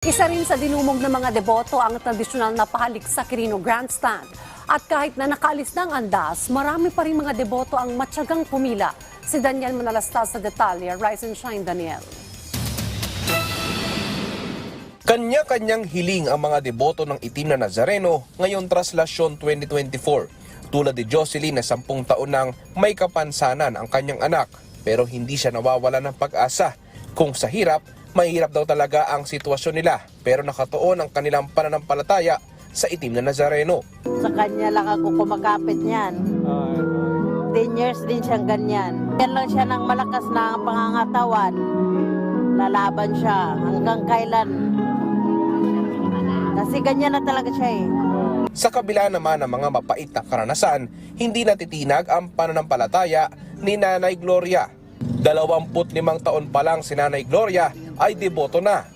Isa rin sa dinumog ng mga deboto ang tradisyonal na pahalik sa Quirino Grandstand. At kahit na nakaalis ng andas, marami pa rin mga deboto ang matyagang pumila. Si Daniel Manalastas sa detalye. Rise and shine, Daniel. Kanya-kanyang hiling ang mga deboto ng itim na Nazareno ngayon traslasyon 2024. Tulad ni Jocelyn na sampung taon nang may kapansanan ang kanyang anak pero hindi siya nawawala ng pag-asa. Kung sa hirap, mahirap daw talaga ang sitwasyon nila pero nakatuon ang kanilang pananampalataya sa itim na Nazareno. Sa kanya lang ako kumakapit niyan. 10 years din siyang ganyan. Yan lang siya ng malakas na pangangatawan. Lalaban siya hanggang kailan. Kasi ganyan na talaga siya eh. Sa kabila naman ng mga mapait na karanasan, hindi natitinag ang pananampalataya ni Nanay Gloria. 25 taon pa lang si Nanay Gloria ay deboto na.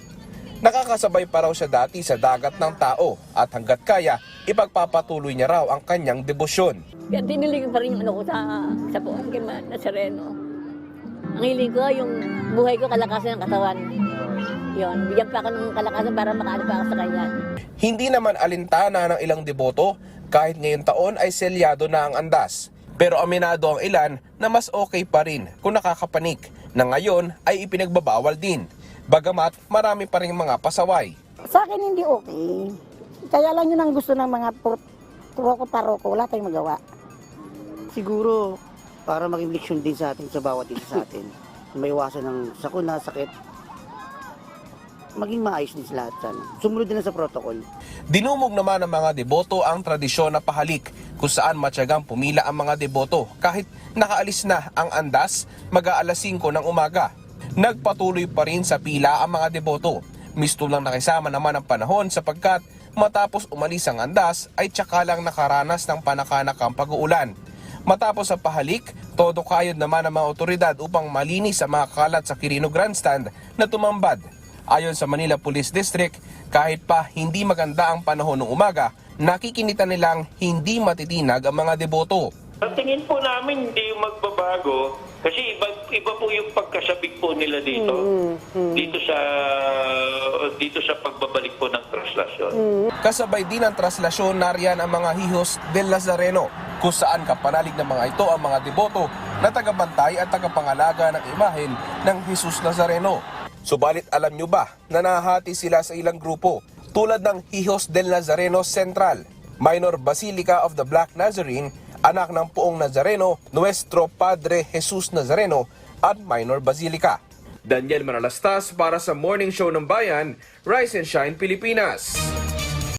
Nakakasabay pa raw siya dati sa dagat ng tao at hanggat kaya, ipagpapatuloy niya raw ang kanyang debosyon. Kaya dinilig pa rin yung ano ko sa, sa buong kay Ma- Nazareno. Ang hiling ko, yung buhay ko, kalakasan ng katawan. Yun, bigyan pa ako ng kalakasan para makaano pa ako sa kanya. Hindi naman alintana ng ilang deboto kahit ngayon taon ay selyado na ang andas. Pero aminado ang ilan na mas okay pa rin kung nakakapanik na ngayon ay ipinagbabawal din. Bagamat marami pa rin mga pasaway. Sa akin hindi okay. Kaya lang yun ang gusto ng mga troko-paroko. Wala tayong magawa. Siguro, para maging leksyon din sa atin, sa bawat isa sa atin, may iwasan ng sakuna, sakit, maging maayos din sa lahat sana. Sumunod din sa protocol. Dinumog naman ng mga deboto ang tradisyon na pahalik kung saan matyagang pumila ang mga deboto kahit nakaalis na ang andas mag-aalas 5 ng umaga. Nagpatuloy pa rin sa pila ang mga deboto. Misto lang nakisama naman ang panahon sapagkat matapos umalis ang andas ay tsaka nakaranas ng panakanakang pag-uulan. Matapos ang pahalik, todo kayod naman ang mga otoridad upang malinis ang mga kalat sa Quirino Grandstand na tumambad Ayon sa Manila Police District, kahit pa hindi maganda ang panahon ng umaga, nakikinita nilang hindi matitinag ang mga deboto. Sa tingin po namin hindi yung magbabago kasi iba iba po yung pagkasabik po nila dito. Dito sa dito sa pagbabalik po ng traslasyon. Kasabay din ang traslasyon nariyan ang mga hihos del Nazareno kung saan kapanalig ng mga ito ang mga deboto na tagabantay at tagapangalaga ng imahen ng Jesus Nazareno. Subalit alam nyo ba na nahati sila sa ilang grupo tulad ng Hijos del Nazareno Central, Minor Basilica of the Black Nazarene, anak ng poong Nazareno, Nuestro Padre Jesus Nazareno at Minor Basilica. Daniel Manalastas para sa Morning Show ng Bayan, Rise and Shine Pilipinas.